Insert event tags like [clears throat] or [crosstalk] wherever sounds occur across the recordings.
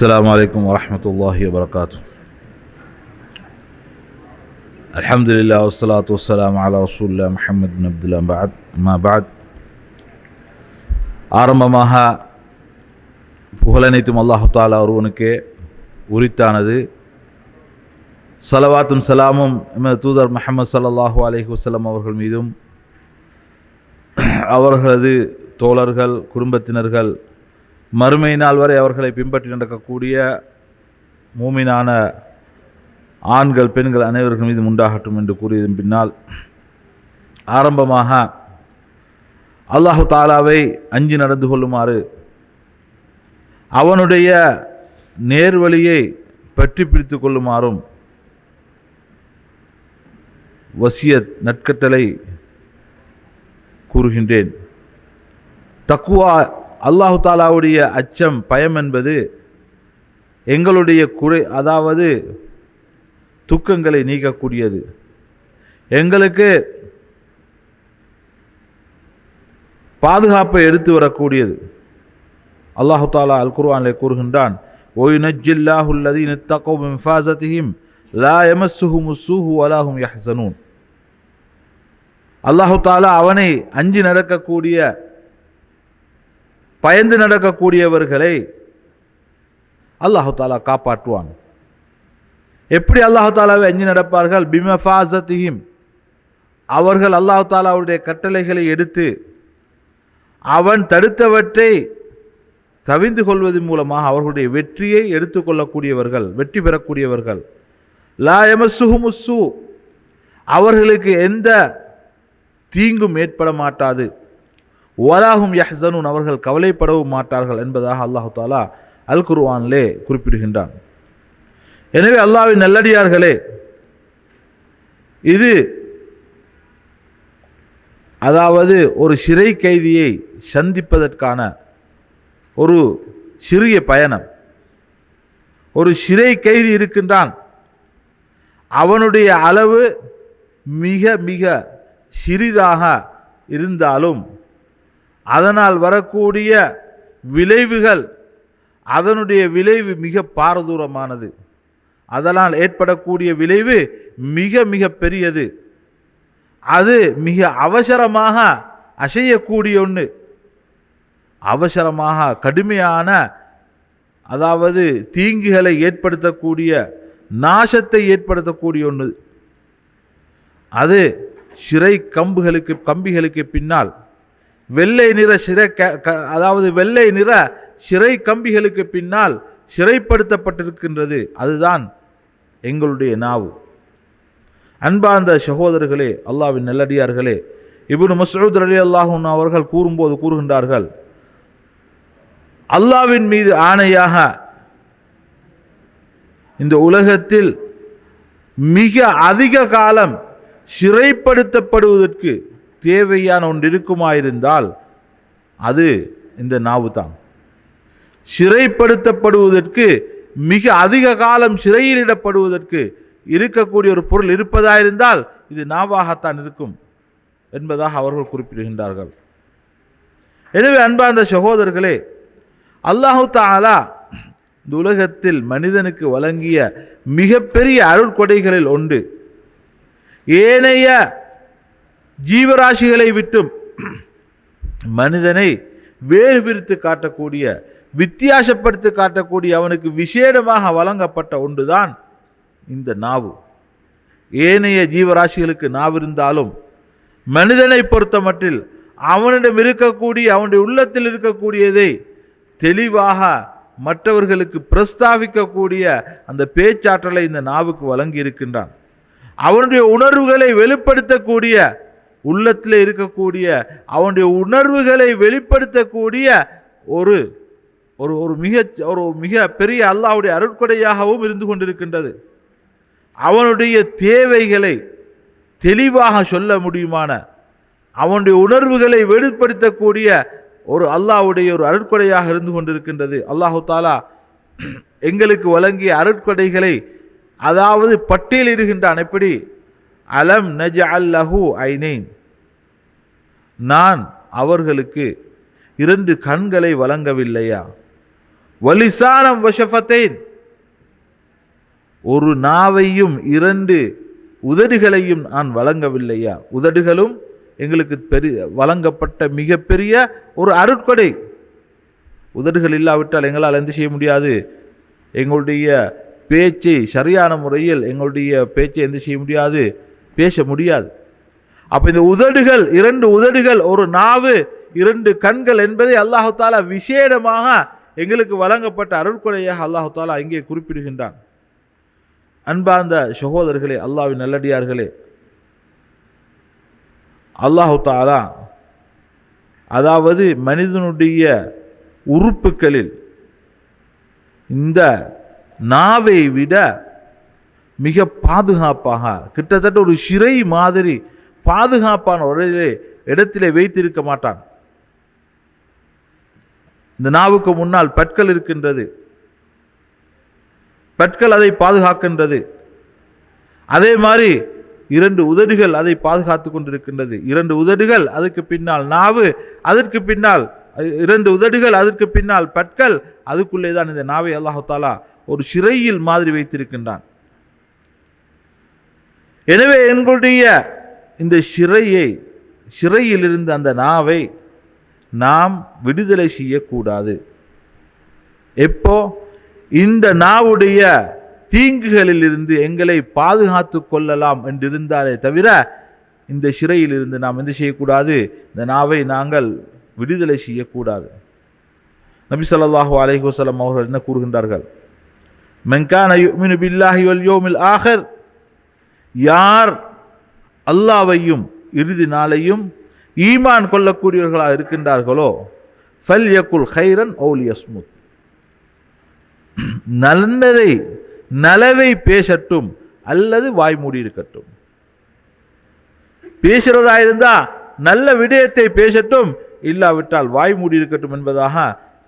السلام عليكم ورحمة الله وبركاته الحمد لله والصلاة والسلام على رسول الله محمد بن عبد الله بعد ما بعد ஆரம்பமாக புகழனைத்தும் அல்லாஹு தாலா ஒருவனுக்கே உரித்தானது சலவாத்தும் சலாமும் எமது தூதர் முஹம்மது ஸல்லல்லாஹு அலைஹி வஸல்லம் அவர்கள் மீதும் அவர்களது தோழர்கள் குடும்பத்தினர்கள் மறுமை நாள் வரை அவர்களை பின்பற்றி நடக்கக்கூடிய மூமினான ஆண்கள் பெண்கள் அனைவர்கள் மீதும் உண்டாகட்டும் என்று கூறியதன் பின்னால் ஆரம்பமாக அல்லாஹு தாலாவை அஞ்சு நடந்து கொள்ளுமாறு அவனுடைய நேர்வழியை பற்றி பிடித்து கொள்ளுமாறும் வசியத் நட்கட்டளை கூறுகின்றேன். தக்குவா அல்லாஹு தாலாவுடைய அச்சம் பயம் என்பது எங்களுடைய குறை அதாவது துக்கங்களை நீக்கக்கூடியது. எங்களுக்கு பாதுகாப்பை எடுத்து வரக்கூடியது. அல்லாஹு தாலா அல் குர்ஆனிலே கூறுகின்றான் ஓய் நஜ்ஜில்லாஹுல்லதி நித்தகோ லா எமஸ்ஸுஹும் சூஹு அலாஹும் யஹ்சனூன் அல்லாஹு தாலா அவனை அஞ்சி நடக்கக்கூடிய பயந்து நடக்கக்கூடியவர்களை அல்லாஹு தாலா காப்பாற்றுவான். எப்படி அல்லாஹு தாலாவை அஞ்சி நடப்பார்கள்? பிமஃபாசத்திஹிம் அவர்கள் அல்லாஹு தாலாவுடைய கட்டளைகளை எடுத்து அவன் தடுத்தவற்றை தவிந்து கொள்வதன் மூலமாக அவர்களுடைய வெற்றியை எடுத்துக்கொள்ளக்கூடியவர்கள் வெற்றி பெறக்கூடியவர்கள். லா எமசுஹுமுசு அவர்களுக்கு எந்த தீங்கும் ஏற்பட மாட்டாது. வலாகும் யஹ்சனூன் அவர்கள் கவலைப்படவும் மாட்டார்கள் என்பதாக அல்லாஹு தாலா அல் குர்வானிலே குறிப்பிடுகின்றான். எனவே அல்லாவின் நல்லடியார்களே இது அதாவது ஒரு சிறை கைதியை சந்திப்பதற்கான ஒரு சிறிய பயணம். ஒரு சிறை கைதி இருக்கின்றான். அவனுடைய அளவு மிக மிக சிறிதாக இருந்தாலும் அதனால் வரக்கூடிய விளைவுகள் அதனுடைய விளைவு மிக பாரதூரமானது. அதனால் ஏற்படக்கூடிய விளைவு மிக மிக பெரியது. அது மிக அவசரமாக அசையக்கூடிய ஒன்று அவசரமாக கடுமையான அதாவது தீங்குகளை ஏற்படுத்தக்கூடிய நாசத்தை ஏற்படுத்தக்கூடிய ஒன்று அது சிறை கம்புகளுக்கு கம்பிகளுக்கு பின்னால் வெள்ளை நிற சிறை க க- அதாவது வெள்ளை நிற சிறை கம்பிகளுக்கு பின்னால் சிறைப்படுத்தப்பட்டிருக்கின்றது. அதுதான் எங்களுடைய நாவு. அன்பார்ந்த சகோதரர்களே அல்லாவின் நல்லடியார்களே இப்னு மசூத் அலி அல்லாஹூன் அவர்கள் கூறும்போது கூறுகின்றார்கள் அல்லாவின் மீது ஆணையாக இந்த உலகத்தில் மிக அதிக காலம் சிறைப்படுத்தப்படுவதற்கு தேவையான ஒன்று இருக்குமாயிருந்தால் அது இந்த நாவு தான் சிறைப்படுத்தப்படுவதற்கு மிக அதிக காலம் சிறையிலிடப்படுவதற்கு இருக்கக்கூடிய ஒரு பொருள் இருப்பதாயிருந்தால் இது நாவாகத்தான் இருக்கும் என்பதாக அவர்கள் குறிப்பிடுகின்றார்கள். எனவே அன்பார்ந்த சகோதரர்களே அல்லாஹு தாலா இந்த உலகத்தில் மனிதனுக்கு வழங்கிய மிகப்பெரிய அருட்கொடைகளில் ஒன்று. ஏனைய ஜீவராசிகளை விட்டும் மனிதனை வேறு பிரித்து காட்டக்கூடிய வித்தியாசப்படுத்தி காட்டக்கூடிய அவனுக்கு விசேடமாக வழங்கப்பட்ட ஒன்றுதான் இந்த நாவு. ஏனைய ஜீவராசிகளுக்கு நாவு இருந்தாலும் மனிதனை பொறுத்தமட்டில் அவனிடம் இருக்கக்கூடிய அவனுடைய உள்ளத்தில் இருக்கக்கூடியதை தெளிவாக மற்றவர்களுக்கு பிரஸ்தாபிக்கக்கூடிய அந்த பேச்சாற்றலை இந்த நாவுக்கு வழங்கி இருக்கின்றான் அவனுடைய உணர்வுகளை வெளிப்படுத்தக்கூடிய உள்ளத்தில் இருக்கக்கூடிய அவனுடைய உணர்வுகளை வெளிப்படுத்தக்கூடிய ஒரு ஒரு ஒரு மிக ஒரு மிக பெரிய அல்லாவுடைய அருட்கொடையாகவும் இருந்து கொண்டிருக்கின்றது. அவனுடைய தேவைகளை தெளிவாக சொல்ல முடியுமான அவனுடைய உணர்வுகளை வெளிப்படுத்தக்கூடிய ஒரு அல்லாவுடைய ஒரு அருட்கொடையாக இருந்து கொண்டிருக்கின்றது. அல்லாஹு தாலா எங்களுக்கு வழங்கிய அருட்கொடைகளை அதாவது பட்டியலிடுகின்றான். எப்படி? அலம் நஜ அல்லஹு ஐனேன். நான் அவர்களுக்கு இரண்டு கண்களை வழங்கவில்லையா? வலிசானம் வஷஃபத்தேன். ஒரு நாவையும் இரண்டு உதடுகளையும் நான் வழங்கவில்லையா? உதடுகளும் எங்களுக்கு பெரிய வழங்கப்பட்ட மிகப்பெரிய ஒரு அருட்கொடை. உதடுகள் இல்லாவிட்டால் எங்களால் எந்த செய்ய முடியாது? எங்களுடைய பேச்சை சரியான முறையில் எங்களுடைய பேச்சை எந்த செய்ய முடியாது? பேச முடியாது. அப்போ இந்த உதடுகள் இரண்டு உதடுகள் ஒரு நாவு இரண்டு கண்கள் என்பதை அல்லாஹு தாலா விசேடமாக எங்களுக்கு வழங்கப்பட்ட அருட்கொடையாக அல்லாஹு தாலா இங்கே குறிப்பிடுகின்றான். அன்பார்ந்த சகோதரர்களே அல்லாஹ்வின் நல்லடியார்களே அல்லாஹு தாலா அதாவது மனிதனுடைய உறுப்புகளில் இந்த நாவை விட மிக பாதுகாப்பாக கிட்டத்தட்ட ஒரு சிறை மாதிரி பாதுகாப்பான உடலிலே இடத்திலே வைத்திருக்க மாட்டான். இந்த நாவுக்கு முன்னால் பற்கள் இருக்கின்றது. பற்கள் அதை பாதுகாக்கின்றது. அதே மாதிரி இரண்டு உதடுகள் அதை பாதுகாத்து கொண்டிருக்கின்றது. இரண்டு உதடுகள் அதுக்கு பின்னால் நாவு அதற்கு பின்னால் இரண்டு உதடுகள் அதற்கு பின்னால் பற்கள் அதுக்குள்ளே தான் இந்த நாவை அல்லாஹாலா ஒரு சிறையில் மாதிரி வைத்திருக்கின்றான். எனவே எங்களுடைய இந்த சிறையை சிறையில் இருந்த அந்த நாவை நாம் விடுதலை செய்யக்கூடாது. எப்போ? இந்த நாவுடைய தீங்குகளில் இருந்து எங்களை பாதுகாத்து கொள்ளலாம் என்றிருந்தாலே தவிர இந்த சிறையில் இருந்து நாம் என்ன செய்யக்கூடாது? இந்த நாவை நாங்கள் விடுதலை செய்யக்கூடாது. நபி சொல்லாஹு அலைஹி அவர்கள் என்ன கூறுகின்றார்கள்? மென்கான யுமினு பில்லாஹி வல் யோமில் ஆகர் யார் அல்லாவையும் இறுதி நாளையும் ஈமான் கொள்ளக்கூடியவர்களாக இருக்கின்றார்களோ ஃபல் யக்குல் ஹைரன் ஓல் யஸ்முத். நல்லதை நலவை பேசட்டும் அல்லது வாய் மூடி இருக்கட்டும். பேசுகிறதா இருந்தால் நல்ல விடயத்தை பேசட்டும் இல்லாவிட்டால் வாய் மூடி இருக்கட்டும் என்பதாக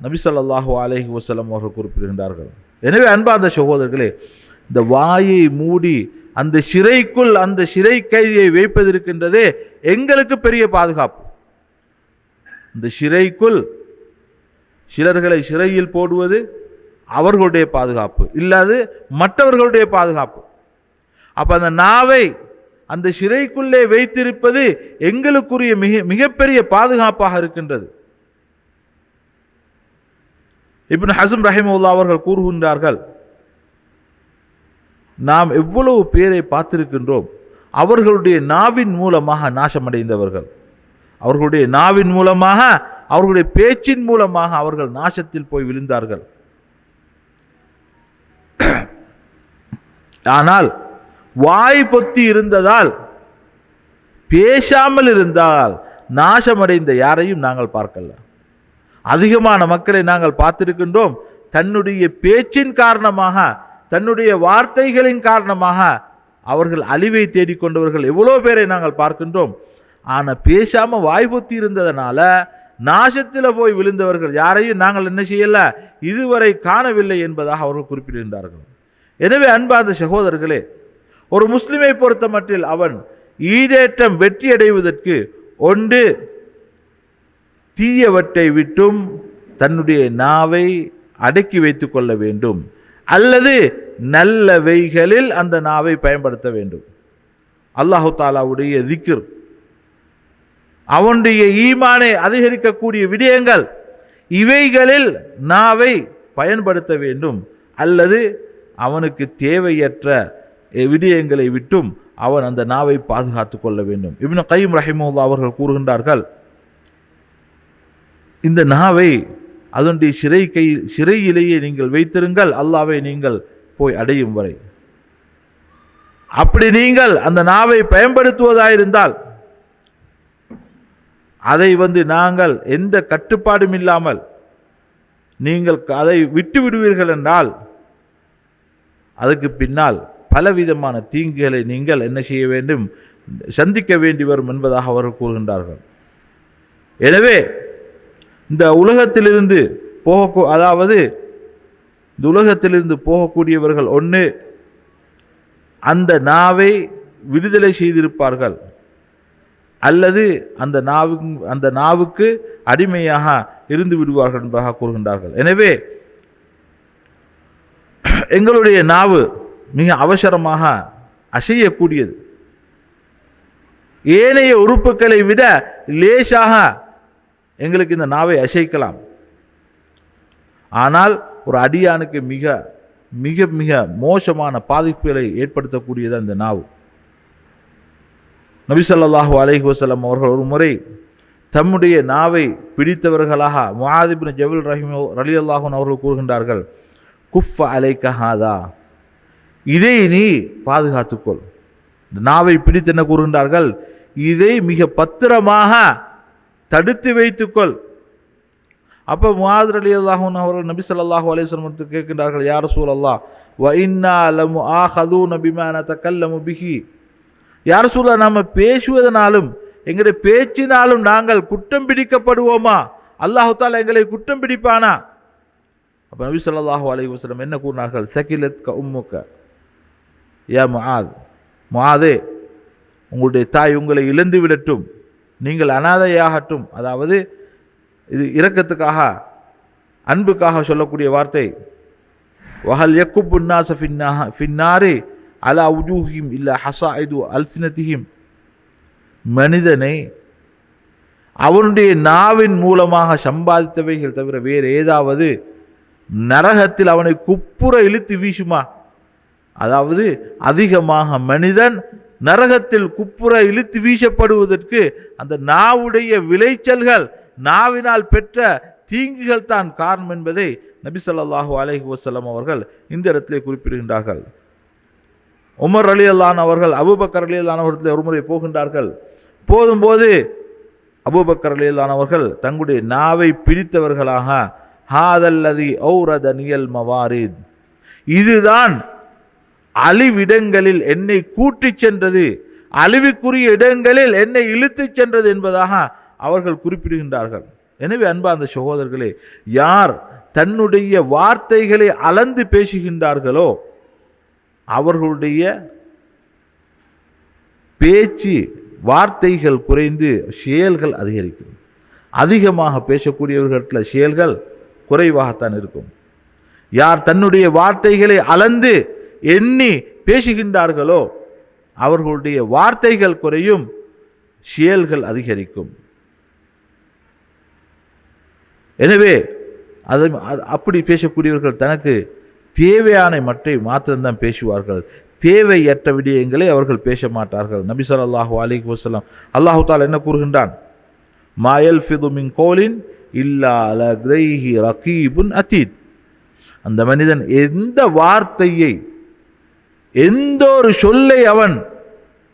நபி ஸல்லல்லாஹு அலைஹி வஸல்லம் அவர்கள் குறிப்பிடுகின்றார்கள். எனவே அன்பார்ந்த சகோதரர்களே இந்த வாயை மூடி அந்த சிறைக்குள் அந்த சிறை கைதியை வைப்பதற்கின்றதே எங்களுக்கு பெரிய பாதுகாப்பு. இந்த சிறைக்குள் சிலர்களை சிறையில் போடுவது அவர்களுடைய பாதுகாப்பு இல்லாது மற்றவர்களுடைய பாதுகாப்பு. அப்போ அந்த நாவை அந்த சிறைக்குள்ளே வைத்திருப்பது எங்களுக்குரிய மிக மிகப்பெரிய பாதுகாப்பாக இருக்கின்றது. இப்னு ஹசம் ரஹிமுல்லா அவர்கள் கூறுகின்றார்கள் நாம் எவ்வளவு பேரை பார்த்திருக்கின்றோம் அவர்களுடைய நாவின் மூலமாக நாசமடைந்தவர்கள். அவர்களுடைய நாவின் மூலமாக அவர்களுடைய பேச்சின் மூலமாக அவர்கள் நாசத்தில் போய் விழுந்தார்கள். ஆனால் வாய் பொத்தி இருந்ததால் பேசாமல் இருந்தால் நாசமடைந்த யாரையும் நாங்கள் பார்க்கல. அதிகமான மக்களை நாங்கள் பார்த்திருக்கின்றோம் தன்னுடைய பேச்சின் காரணமாக தன்னுடைய வார்த்தைகளின் காரணமாக அவர்கள் அழிவை தேடிக்கொண்டவர்கள் எவ்வளோ பேரை நாங்கள் பார்க்கின்றோம். ஆனால் பேசாமல் வாய்ப்புத்தி இருந்ததுனால நாசத்தில் போய் விழுந்தவர்கள் யாரையும் நாங்கள் என்ன செய்யல? இதுவரை காணவில்லை என்பதாக அவர்கள் குறிப்பிடுகின்றார்கள் எனவே அன்பார்ந்த சகோதரர்களே ஒரு முஸ்லிமை பொறுத்த மட்டில் அவன் ஈடேற்றம் வெற்றி அடைவதற்கு ஒன்று தீயவற்றை விட்டும் தன்னுடைய நாவை அடக்கி வைத்து கொள்ள வேண்டும். அல்லது நல்லவைகளில் அந்த நாவை பயன்படுத்த வேண்டும். அல்லாஹு தாலாவுடைய திக்கிர் அவனுடைய ஈமானை அதிகரிக்கக்கூடிய விடயங்கள் இவைகளில் நாவை பயன்படுத்த வேண்டும். அல்லது அவனுக்கு தேவையற்ற விடயங்களை விட்டும் அவன் அந்த நாவை பாதுகாத்து கொள்ள வேண்டும். இப்னு கைம் ரஹிமுல்லா அவர்கள் கூறுகின்றார்கள் இந்த நாவை அதனுடைய சிறை கை சிறையிலேயே நீங்கள் வைத்திருங்கள் அல்லாவை நீங்கள் போய் அடையும் வரை. அப்படி நீங்கள் அந்த நாவை பயன்படுத்துவதாயிருந்தால் அதை வந்து நாங்கள் எந்த கட்டுப்பாடும் இல்லாமல் நீங்கள் அதை விட்டு விடுவீர்கள் என்றால் அதுக்கு பின்னால் பலவிதமான தீங்குகளை நீங்கள் என்ன செய்ய வேண்டும் சந்திக்க வேண்டி வரும் என்பதாக அவர்கள் கூறுகின்றார்கள். எனவே இந்த உலகத்திலிருந்து போக அதாவது இந்த உலகத்திலிருந்து போகக்கூடியவர்கள் ஒன்று அந்த நாவை விடுதலை செய்திருப்பார்கள். அல்லது அந்த நாவு அந்த நாவுக்கு அடிமையாக இருந்து விடுவார்கள் என்பதாக கூறுகின்றார்கள். எனவே எங்களுடைய நாவு மிக அவசரமாக அசையக்கூடியது. ஏனைய உறுப்புகளை விட லேசாக எங்களுக்கு இந்த நாவை அசைக்கலாம். ஆனால் ஒரு அடியானுக்கு மிக மிக மிக மோசமான பாதிப்புகளை ஏற்படுத்தக்கூடியது அந்த நாவு. நபிசல்லாஹு அலைஹி வசலம் அவர்கள் ஒரு முறை தம்முடைய நாவை பிடித்தவர்களாக முஆதிபின் ஜபுல் ரஹிமோ ரலி அல்லாஹூன் அவர்கள் கூறுகின்றார்கள் குஃப அலை கஹாதா இதை நீ பாதுகாத்துக்கொள். இந்த நாவை பிடித்து என்ன கூறுகின்றார்கள்? இதை மிக பத்திரமாக தடுத்து வைத்துக்கொள். அப்போ முஆத் அலி அல்லாஹூன் அவர்கள் நபி ஸல்லல்லாஹு அலைஹி கேட்கின்றார்கள் யார் ரசூலல்லாஹ் வ இன்னா லமு ஹது நபிமான தக்கல்லமு பிஹி. யார் சூழ நாம் பேசுவதனாலும் எங்களுடைய பேச்சினாலும் நாங்கள் குற்றம் பிடிக்கப்படுவோமா? அல்லாஹு தாலா எங்களை குற்றம் பிடிப்பானா? அப்போ நபி ஸல்லல்லாஹு அலைஹி என்ன கூறினார்கள் சகிலத் க உம்முக்க ஏ முஆத் மாதே உங்களுடைய தாய் உங்களை இழந்து விடட்டும். நீங்கள் அனாதையாகட்டும். அதாவது இது இரக்கத்துக்காக அன்புக்காக சொல்லக்கூடிய வார்த்தை. வஹல் யக்குப்பு நாச ஃபின்னாஹ ஃபின்னாரி அலா உஜூஹிம் ஹசா ஹசாயிது அல்சினத்திஹிம் மனிதனை அவனுடைய நாவின் மூலமாக சம்பாதித்தவைகள் தவிர வேறு ஏதாவது நரகத்தில் அவனை குப்புற இழுத்து வீசுமா? அதாவது அதிகமாக மனிதன் நரகத்தில் குப்புற இழுத்து வீசப்படுவதற்கு அந்த நாவுடைய விளைச்சல்கள் நாவினால் பெற்ற தீங்குகள் தான் காரணம் என்பதை நபி சொல்லாஹூ அலஹி வசலம் அவர்கள் இந்த இடத்திலே குறிப்பிடுகின்றார்கள். உமர் அலி அல்லான் அவர்கள் அபுபக்கர் அலி அல்லான் அவர்கள் ஒருமுறை போகின்றார்கள். போதும்போது அபுபக்கர் அலி அல்லான் அவர்கள் தங்களுடைய நாவை பிடித்தவர்களாக ஹாதல்லதி ஔரத நியல் மவாரித். இதுதான் அழிவிடங்களில் என்னை கூட்டிச் சென்றது அழிவுக்குரிய இடங்களில் என்னை இழுத்துச் சென்றது என்பதாக அவர்கள் குறிப்பிடுகின்றார்கள். எனவே அன்பார்ந்த சகோதரர்களே யார் தன்னுடைய வார்த்தைகளை அளந்து பேசுகின்றார்களோ அவர்களுடைய பேச்சு வார்த்தைகள் குறைந்து செயல்கள் அதிகரிக்கும். அதிகமாக பேசக்கூடியவர்களிடத்தில் செயல்கள் குறைவாகத்தான் இருக்கும். யார் தன்னுடைய வார்த்தைகளை அளந்து எண்ணி பேசுகின்றார்களோ அவர்களுடைய வார்த்தைகள் குறையும் செயல்கள் அதிகரிக்கும். எனவே அது அது- அப்படி பேசக்கூடியவர்கள் தனக்கு தேவையான மற்றை மாத்திரம்தான் பேசுவார்கள். தேவையற்ற விடயங்களை அவர்கள் பேச மாட்டார்கள் நபி ஸல்லல்லாஹு அலைஹி வஸல்லம் அல்லாஹு தாலா என்ன கூறுகின்றான்? மாயல் ஃபிதுமின் கோலின் இல்லா லக்ரைஹி ரகீபுன் அத்தீத் அந்த மனிதன் எந்த வார்த்தையை எந்த ஒரு சொல்லை அவன்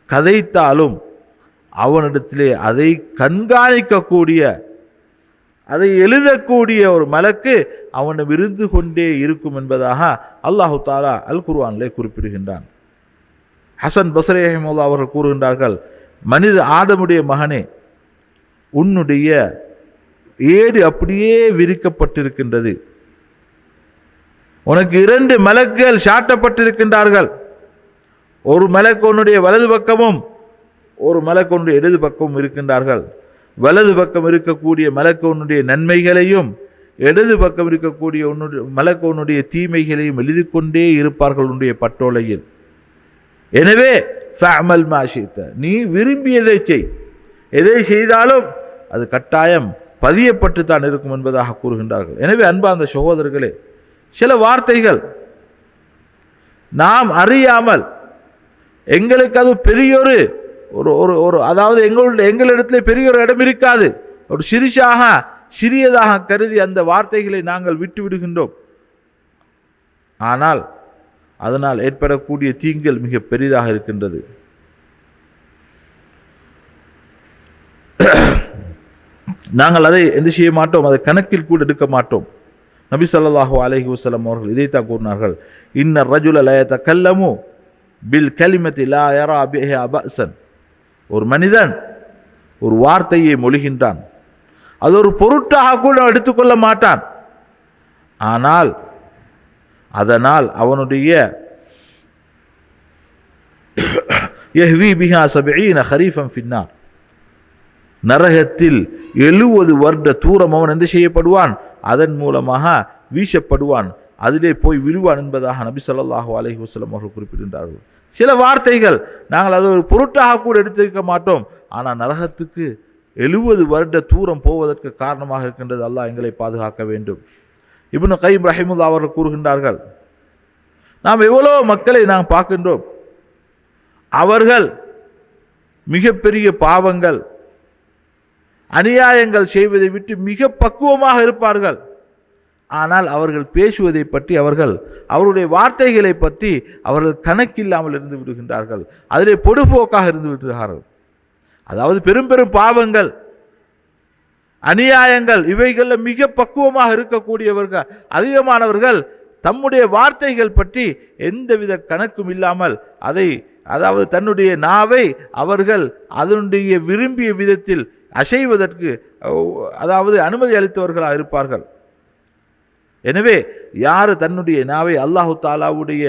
கதைத்தாலும் அவனிடத்திலே அதை கண்காணிக்கக்கூடிய அதை எழுதக்கூடிய ஒரு மலக்கு அவனும் இருந்து கொண்டே இருக்கும் என்பதாக அல்லாஹு தாலா அல் குர்வானிலே குறிப்பிடுகின்றான். ஹசன் பஸ்ரே அவர்கள் கூறுகின்றார்கள் மனித ஆதமுடைய மகனே உன்னுடைய ஏடு அப்படியே விரிக்கப்பட்டிருக்கின்றது. உனக்கு இரண்டு மலக்குகள் சாட்டப்பட்டிருக்கின்றார்கள். ஒரு மலக்கு உன்னுடைய வலது பக்கமும் ஒரு மலக்கு உன்னுடைய இடது பக்கமும் இருக்கின்றார்கள். வலது பக்கம் இருக்கக்கூடிய மலக்கு உன்னுடைய நன்மைகளையும் இடது பக்கம் இருக்கக்கூடிய உன்னுடைய மலக்கு உன்னுடைய தீமைகளையும் எழுதி கொண்டே இருப்பார்கள் உன்னுடைய பட்டோலையில். எனவே ஃபேமல் மாஷித்த நீ விரும்பியதை செய். எதை செய்தாலும் அது கட்டாயம் பதியப்பட்டு தான் இருக்கும் என்பதாக கூறுகின்றார்கள். எனவே அன்பார்ந்த சகோதரர்களே சில வார்த்தைகள் நாம் அறியாமல் எங்களுக்கு அது பெரியொரு ஒரு ஒரு ஒரு அதாவது எங்களுடைய எங்களிடத்தில் பெரிய ஒரு இடம் இருக்காது. ஒரு சிறிசாக சிறியதாக கருதி அந்த வார்த்தைகளை நாங்கள் விட்டு விடுகின்றோம் ஆனால் அதனால் ஏற்படக்கூடிய தீங்குகள் மிக பெரிதாக இருக்கின்றது. நாங்கள் அதை எந்த செய்ய மாட்டோம்? அதை கணக்கில் கூட எடுக்க மாட்டோம். நபி சொல்லாஹு அலஹி வசலம் அவர்கள் இதைத்தான் கூறினார்கள். இன்ன ரஜுல லயத்த கல்லமு பில் கலிமத்தி லா யரா பிஹா அபசன் ஒரு மனிதன் ஒரு வார்த்தையை மொழிகின்றான். அது ஒரு பொருட்டாக கூட எடுத்துக்கொள்ள மாட்டான். ஆனால் அதனால் அவனுடைய யஹ்வி பிஹா சபீன ஹரீஃபம் ஃபின்னார். நரகத்தில் எழுவது வருட தூரம் அவன் எந்த செய்யப்படுவான்? அதன் மூலமாக வீசப்படுவான். அதிலே போய் விழுவான் என்பதாக நபி சொல்லாஹு அலஹி வசலம் அவர்கள் குறிப்பிடுகின்றார்கள். சில வார்த்தைகள் நாங்கள் அது ஒரு பொருட்டாக கூட எடுத்திருக்க மாட்டோம். ஆனால் நரகத்துக்கு எழுபது வருட தூரம் போவதற்கு காரணமாக இருக்கின்றது அல்லாஹ் எங்களை பாதுகாக்க வேண்டும். இப்னு கைம் ரஹிமுல்லா அவர்கள் கூறுகின்றார்கள் நாம் எவ்வளோ மக்களை நாம் பார்க்கின்றோம். அவர்கள் மிகப்பெரிய பாவங்கள் அநியாயங்கள் செய்வதை விட்டு மிக பக்குவமாக இருப்பார்கள். ஆனால் அவர்கள் பேசுவதை பற்றி அவர்கள் அவருடைய வார்த்தைகளை பற்றி அவர்கள் கணக்கில்லாமல் இருந்து விடுகின்றார்கள். அதிலே பொடுபோக்காக இருந்து விடுகிறார்கள். அதாவது பெரும் பெரும் பாவங்கள் அநியாயங்கள் இவைகளில் மிக பக்குவமாக இருக்கக்கூடியவர்கள் அதிகமானவர்கள் தம்முடைய வார்த்தைகள் பற்றி எந்தவித கணக்கும் இல்லாமல் அதை அதாவது தன்னுடைய நாவை அவர்கள் அதனுடைய விரும்பிய விதத்தில் அசைவதற்கு அதாவது அனுமதி அளித்தவர்களாக இருப்பார்கள். எனவே யார் தன்னுடைய நாவை அல்லாஹு தாலாவுடைய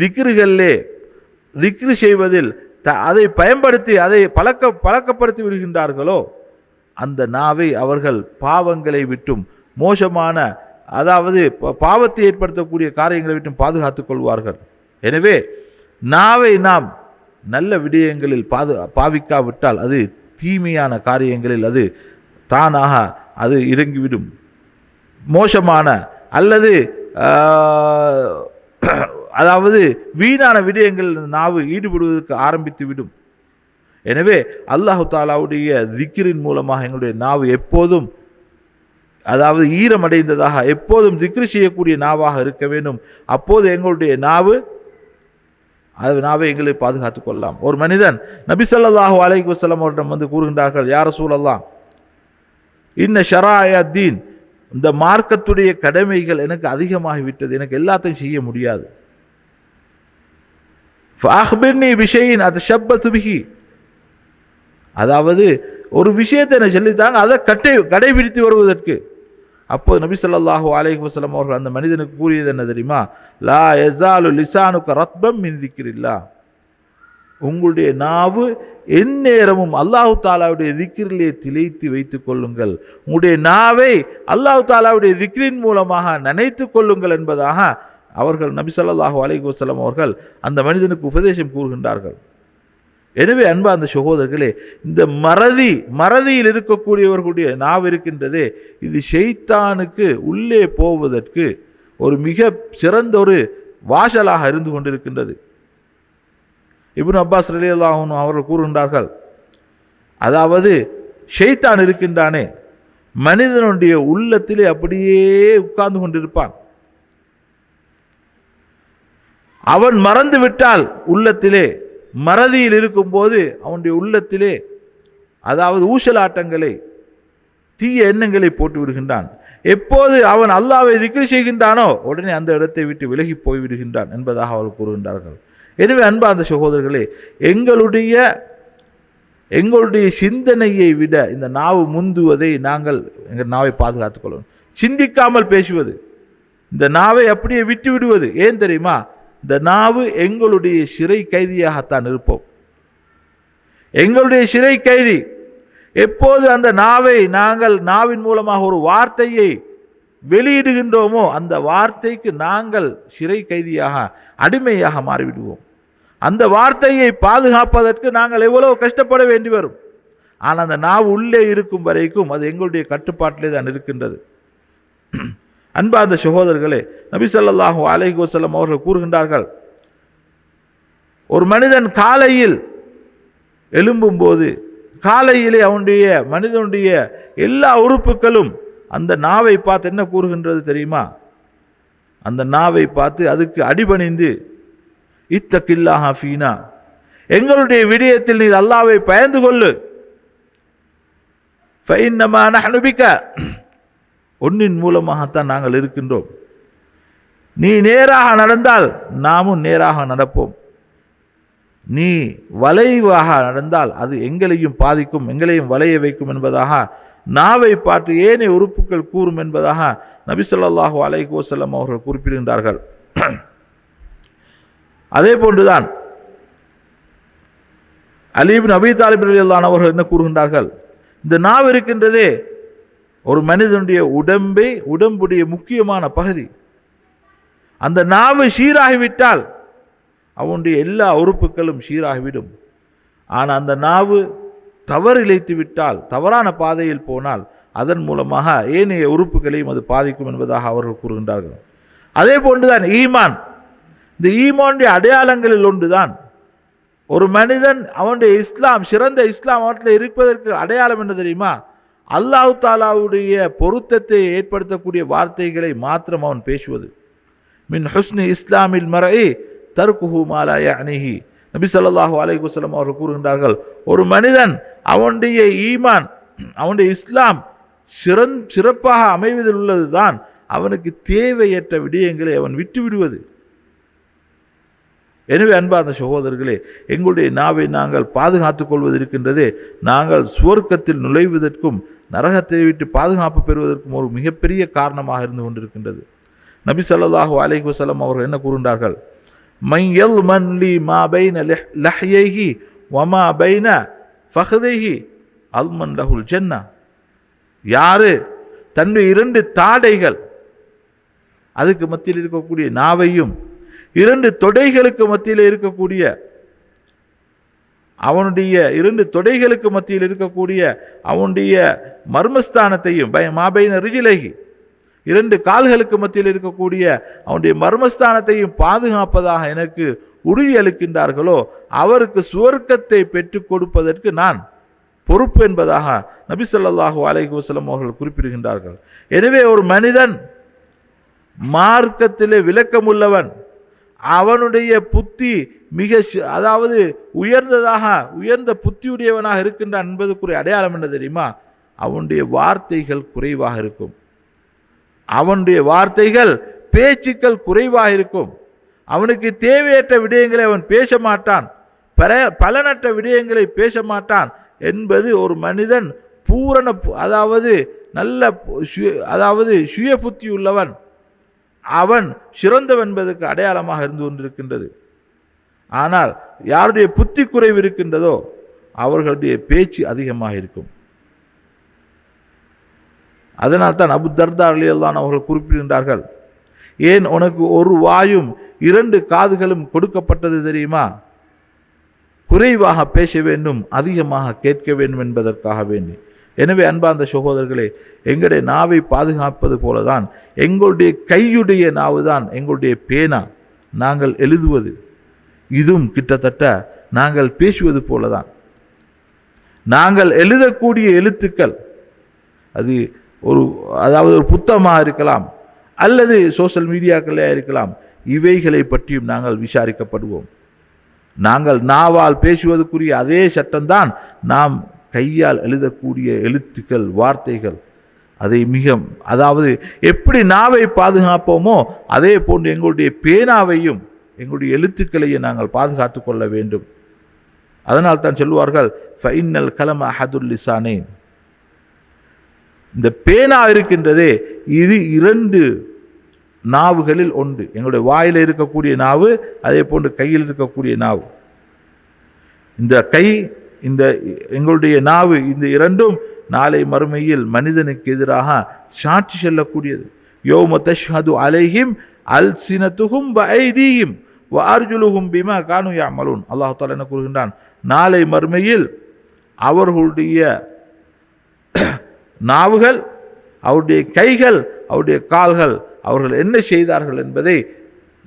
திக்ருகளிலே திக்ரு செய்வதில் த அதை பயன்படுத்தி அதை பழக்க பழக்கப்படுத்தி விடுகின்றார்களோ அந்த நாவை அவர்கள் பாவங்களை விட்டும் மோசமான அதாவது பாவத்தை ஏற்படுத்தக்கூடிய காரியங்களை விட்டும் பாதுகாத்துக் கொள்வார்கள். எனவே நாவை நாம் நல்ல விடயங்களில் பாது பாவிக்காவிட்டால் அது தீமையான காரியங்களில் அது தானாக அது இறங்கிவிடும். மோசமான அல்லது [clears throat] அதாவது வீணான விடயங்கள் நாவு ஈடுபடுவதற்கு ஆரம்பித்து விடும் எனவே அல்லாஹு தாலாவுடைய திக்ரின் மூலமாக எங்களுடைய நாவு எப்போதும் அதாவது ஈரமடைந்ததாக எப்போதும் திக்ரி செய்யக்கூடிய நாவாக இருக்க வேண்டும். அப்போது எங்களுடைய நாவு அது நாவை எங்களை பாதுகாத்து கொள்ளலாம். ஒரு மனிதன் நபி ஸல்லல்லாஹு அலைஹி அவரிடம் வந்து கூறுகின்றார்கள் யார் சூழலாம் இன்ன ஷரா தீன் இந்த மார்க்கத்துடைய கடமைகள் எனக்கு அதிகமாகிவிட்டது. எனக்கு எல்லாத்தையும் செய்ய முடியாது. ஃபஅஹ்பிர்னி விஷயின் அது ஷப்ப பிஹி அதாவது ஒரு விஷயத்தை என்ன சொல்லித்தாங்க அதை கட்டை கடைபிடித்து வருவதற்கு. அப்போது நபி சொல்லாஹூ அலைஹி வஸல்லம் அவர்கள் அந்த மனிதனுக்கு கூறியது என்ன தெரியுமா? லா எசாலு லிசானுக்கு ரத்பம் மிந்திக்கிறில்லா உங்களுடைய நாவு எந்நேரமும் அல்லாஹு தாலாவுடைய திக்ரிலே திளைத்து வைத்து கொள்ளுங்கள். உங்களுடைய நாவை அல்லாஹு தாலாவுடைய திக்ரின் மூலமாக நினைத்து கொள்ளுங்கள் என்பதாக அவர்கள் நபி ஸல்லல்லாஹு அலைஹி அவர்கள் அந்த மனிதனுக்கு உபதேசம் கூறுகின்றார்கள். எனவே அன்பா அந்த சகோதரர்களே இந்த மறதி மறதியில் இருக்கக்கூடியவர்களுடைய நாவு இருக்கின்றதே இது ஷெய்தானுக்கு உள்ளே போவதற்கு ஒரு மிக சிறந்த ஒரு வாசலாக இருந்து கொண்டிருக்கின்றது. இப்னு அப்பாஸ் ரலியல்லாஹு அவர்கள் கூறுகின்றார்கள் அதாவது ஷெய்தான் இருக்கின்றானே மனிதனுடைய உள்ளத்திலே அப்படியே உட்கார்ந்து கொண்டிருப்பான். அவன் மறந்து விட்டால் உள்ளத்திலே மறதியில் இருக்கும்போது அவனுடைய உள்ளத்திலே அதாவது ஊசலாட்டங்களை தீய எண்ணங்களை போட்டு விடுகின்றான். எப்போது அவன் அல்லாவை திக்ரி செய்கின்றானோ உடனே அந்த இடத்தை விட்டு விலகி போய் விடுகின்றான் என்பதாக அவர்கள் கூறுகின்றார்கள். எனவே அன்பார்ந்த அந்த சகோதரர்களே எங்களுடைய எங்களுடைய சிந்தனையை விட இந்த நாவு முந்துவதை நாங்கள் எங்கள் நாவை பாதுகாத்துக் கொள்ளணும். சிந்திக்காமல் பேசுவது இந்த நாவை அப்படியே விட்டு விடுவது ஏன் தெரியுமா? இந்த நாவு எங்களுடைய சிறை கைதியாகத்தான் இருப்போம். எங்களுடைய சிறை கைதி எப்போது அந்த நாவை நாங்கள் நாவின் மூலமாக ஒரு வார்த்தையை வெளியிடுகின்றோமோ அந்த வார்த்தைக்கு நாங்கள் சிறை கைதியாக அடிமையாக மாறிவிடுவோம். அந்த வார்த்தையை பாதுகாப்பதற்கு நாங்கள் எவ்வளோ கஷ்டப்பட வேண்டி வரும். ஆனால் அந்த நாவு உள்ளே இருக்கும் வரைக்கும் அது எங்களுடைய கட்டுப்பாட்டிலே தான் இருக்கின்றது. அன்பார்ந்த சகோதரர்களே நபி ஸல்லல்லாஹு அலைஹி வஸல்லம் அவர்கள் கூறுகின்றார்கள் ஒரு மனிதன் காலையில் எழும்பும்போது காலையிலே அவனுடைய மனிதனுடைய எல்லா உறுப்புகளும் அந்த நாவை பார்த்து என்ன கூறுகின்றது தெரியுமா? அந்த நாவை பார்த்து அதுக்கு அடிபணிந்து இத்தக்கில்லாஹா ஃபீனா. எங்களுடைய விடயத்தில் நீர் அல்லாவை பயந்து கொள்ளு. ஃபைன்னமான அனுபிக்க ஒன்றின் மூலமாகத்தான் நாங்கள் இருக்கின்றோம். நீ நேராக நடந்தால் நாமும் நேராக நடப்போம். நீ வளைவாக நடந்தால் அது எங்களையும் பாதிக்கும் எங்களையும் வளைய வைக்கும் என்பதாக நாவை பார்த்து ஏனைய உறுப்புகள் கூறும் என்பதாக நபி ஸல்லல்லாஹு அலைஹி அவர்கள் குறிப்பிடுகின்றார்கள். அதே போன்றுதான் அலீபின் அபி தாலிப் அவர்கள் என்ன கூறுகின்றார்கள்? இந்த நாவு இருக்கின்றதே ஒரு மனிதனுடைய உடம்பை உடம்புடைய முக்கியமான பகுதி. அந்த நாவு சீராகிவிட்டால் அவனுடைய எல்லா உறுப்புகளும் சீராகிவிடும். ஆனால் அந்த நாவு தவறு இழைத்து விட்டால் தவறான பாதையில் போனால் அதன் மூலமாக ஏனைய உறுப்புகளையும் அது பாதிக்கும் என்பதாக அவர்கள் கூறுகின்றார்கள். அதே போன்றுதான் ஈமான். இந்த ஈமானுடைய அடையாளங்களில் ஒன்றுதான். ஒரு மனிதன் அவனுடைய இஸ்லாம் சிறந்த இஸ்லாம் அவற்றில் இருப்பதற்கு அடையாளம் என்ன தெரியுமா? அல்லாஹு தாலாவுடைய பொருத்தத்தை ஏற்படுத்தக்கூடிய வார்த்தைகளை மாத்திரம் அவன் பேசுவது. மின் ஹுஸ்னி இஸ்லாமில் மறை தர்குஹு மாலா அணிஹி நபி சொல்லாஹு அலைகுசலம் அவர்கள் கூறுகின்றார்கள் ஒரு மனிதன் அவனுடைய ஈமான் அவனுடைய இஸ்லாம் சிறந் சிறப்பாக அமைவதில் உள்ளது தான் அவனுக்கு தேவையற்ற விடயங்களை அவன் விட்டு விடுவது எனவே அன்பார்ந்த சகோதரர்களே எங்களுடைய நாவை நாங்கள் பாதுகாத்து கொள்வது நாங்கள் சுவர்க்கத்தில் நுழைவதற்கும் நரகத்தை விட்டு பாதுகாப்பு பெறுவதற்கும் ஒரு மிகப்பெரிய காரணமாக இருந்து கொண்டிருக்கின்றது. நபி சல்லாஹு அலைஹி வசலம் அவர்கள் என்ன கூறுகின்றார்கள்? மையல் மன்லி மா பைன லஹ்யைஹி வமா பைன ஃபஹதைஹி அல்மன் லஹுல் ஜென்னா. யாரு? தன்னுடைய இரண்டு தாடைகள் அதுக்கு மத்தியில் இருக்கக்கூடிய நாவையும் இரண்டு தொடைகளுக்கு மத்தியில் இருக்கக்கூடிய அவனுடைய இரண்டு தொடைகளுக்கு மத்தியில் இருக்கக்கூடிய அவனுடைய மர்மஸ்தானத்தையும் பய மாபைன ரிஜிலகி இரண்டு கால்களுக்கு மத்தியில் இருக்கக்கூடிய அவனுடைய மர்மஸ்தானத்தையும் பாதுகாப்பதாக எனக்கு உறுதியளிக்கின்றார்களோ அவருக்கு சுவர்க்கத்தை பெற்றுக் கொடுப்பதற்கு நான் பொறுப்பு என்பதாக நபி சொல்லாஹூ அலைஹி வசலம் அவர்கள் குறிப்பிடுகின்றார்கள். எனவே ஒரு மனிதன் மார்க்கத்திலே விளக்கமுள்ளவன் அவனுடைய புத்தி மிக அதாவது உயர்ந்ததாக உயர்ந்த புத்தியுடையவனாக இருக்கின்றான் என்பதற்குரிய அடையாளம் என்ன தெரியுமா? அவனுடைய வார்த்தைகள் குறைவாக இருக்கும். அவனுடைய வார்த்தைகள் பேச்சுக்கள் குறைவாக இருக்கும். அவனுக்கு தேவையற்ற விடயங்களை அவன் பேச மாட்டான். பல பலனற்ற விடயங்களை பேச மாட்டான் என்பது ஒரு மனிதன் பூரண பு- அதாவது நல்ல சுய- அதாவது சுய புத்தி உள்ளவன். அவன் சிறந்தவன் என்பதற்கு அடையாளமாக இருந்து கொண்டிருக்கின்றது. ஆனால் யாருடைய புத்தி குறைவு இருக்கின்றதோ அவர்களுடைய பேச்சு அதிகமாக இருக்கும். அதனால் தான் அபு தர்தா அலியல்லான் அவர்கள் குறிப்பிடுகின்றார்கள் ஏன் உனக்கு ஒரு வாயும் இரண்டு காதுகளும் கொடுக்கப்பட்டது தெரியுமா? குறைவாக பேச வேண்டும் அதிகமாக கேட்க வேண்டும் என்பதற்காக வேண்டி. எனவே அன்பார்ந்த சகோதரர்களே எங்களுடைய நாவை பாதுகாப்பது போல தான் எங்களுடைய கையுடைய நாவு தான் எங்களுடைய பேனா. நாங்கள் எழுதுவது இதுவும் கிட்டத்தட்ட நாங்கள் பேசுவது போல தான் நாங்கள் எழுதக்கூடிய எழுத்துக்கள் அது ஒரு அதாவது ஒரு புத்தகமாக இருக்கலாம் அல்லது சோஷியல் மீடியாக்களாக இருக்கலாம் இவைகளை பற்றியும் நாங்கள் விசாரிக்கப்படுவோம். நாங்கள் நாவால் பேசுவதற்குரிய அதே சட்டம்தான் நாம் கையால் எழுதக்கூடிய எழுத்துக்கள் வார்த்தைகள் அதை மிக அதாவது எப்படி நாவை பாதுகாப்போமோ அதே போன்று எங்களுடைய பேனாவையும் எங்களுடைய எழுத்துக்களையும் நாங்கள் பாதுகாத்து கொள்ள வேண்டும். அதனால் தான் சொல்வார்கள் ஃபைனல் கலம் அஹதுல் லிசானேன் இந்த பேனா இருக்கின்றதே இது இரண்டு நாவுகளில் ஒன்று. எங்களுடைய வாயில் இருக்கக்கூடிய நாவு அதே போன்று கையில் இருக்கக்கூடிய நாவு. இந்த கை இந்த எங்களுடைய நாவு இந்த இரண்டும் நாளை மறுமையில் மனிதனுக்கு எதிராக சாட்சி செல்லக்கூடியது. யோம தஷ்ஹது அலைஹிம் அல் சினத்துகும் ஐதீயும் அர்ஜுலுகும் பிமா கானு யாமலூன் அல்லாஹ் தாலா என்ன கூறுகின்றான்? நாளை மறுமையில் அவர்களுடைய நாவுகள் அவருடைய கைகள் அவருடைய கால்கள் அவர்கள் என்ன செய்தார்கள் என்பதை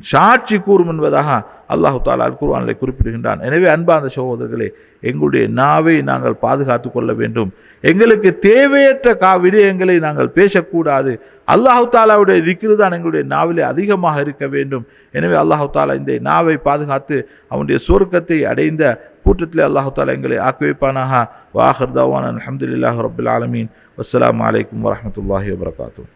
சாட்சி கூறும் என்பதாக அல்லாஹு தாலா அல் குர்வானில் குறிப்பிடுகின்றான். எனவே அன்பார்ந்த சகோதரர்களே எங்களுடைய நாவை நாங்கள் பாதுகாத்து கொள்ள வேண்டும். எங்களுக்கு தேவையற்ற கா விடயங்களை நாங்கள் பேசக்கூடாது. அல்லாஹு தாலாவுடைய திக்ரு தான் எங்களுடைய நாவிலே அதிகமாக இருக்க வேண்டும். எனவே அல்லாஹு தாலா இந்த நாவை பாதுகாத்து அவனுடைய சொர்க்கத்தை அடைந்த கூட்டத்தில் அல்லாஹு தாலா எங்களை ஆக்குவிப்பானாக வாஹர் தவான் அலமதுல்லாஹ் ரபுல் ஆலமீன். வஸ்ஸலாமு வலைக்கம் வரமத்துல்லாஹி வபரகாத்துஹ்.